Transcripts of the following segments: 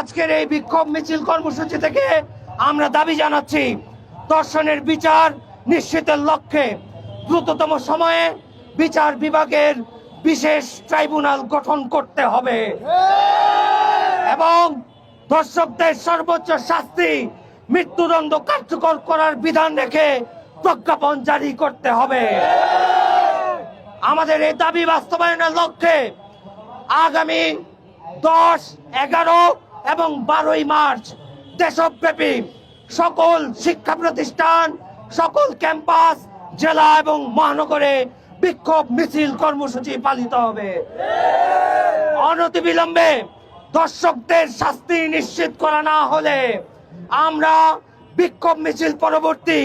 আজকের এই বিক্ষোভ মিছিল কর্মসূচি থেকে আমরা দাবি জানাচ্ছি, দর্শনের বিচার নিশ্চিতের লক্ষ্যে দ্রুততম সময়ে বিচার বিভাগের বিশেষ ট্রাইব্যুনাল গঠন করতে হবে। এবং ধর্ষকদের সর্বোচ্চ শাস্তি, মৃত্যুদণ্ড কার্যকর করার বিধান রেখে প্রজ্ঞাপন জারি করতে হবে। আমাদের এই দাবি বাস্তবায়নের লক্ষ্যে আগামী দশ, এগারো এবং বারোই মার্চ দেশব্যাপী সকল শিক্ষা প্রতিষ্ঠান, সকল ক্যাম্পাস, জেলা এবং মহানগরে বিক্ষোভ মিছিল কর্মসূচি পালিত হবে। অনতিবিলম্বে দর্শকদের শাস্তি নিশ্চিত করা না হলে আমরা বিক্ষোভ মিছিল পরবর্তী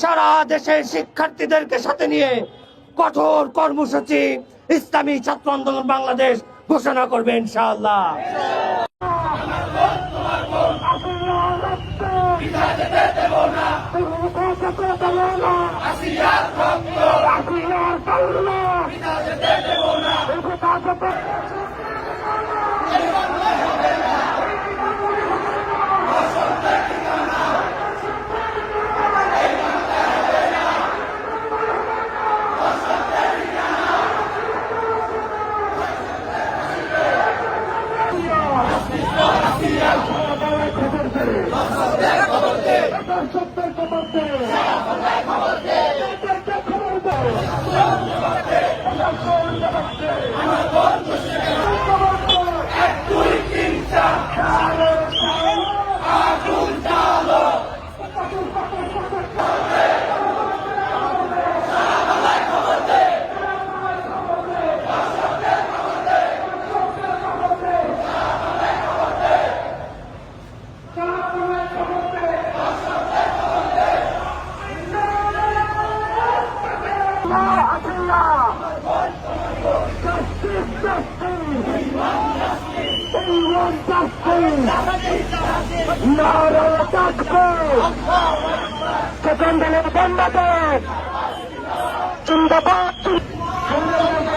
সারা দেশের শিক্ষার্থীদেরকে সাথে নিয়ে কঠোর কর্মসূচি ইসলামী ছাত্র আন্দোলন বাংলাদেশ ঘোষণা করবে ইনশাআল্লাহ। যেতে দেব না Yeah. আমরা সেকেন্ডারের বন্ধকে জিন্দাবাদ জিন্দাবাদ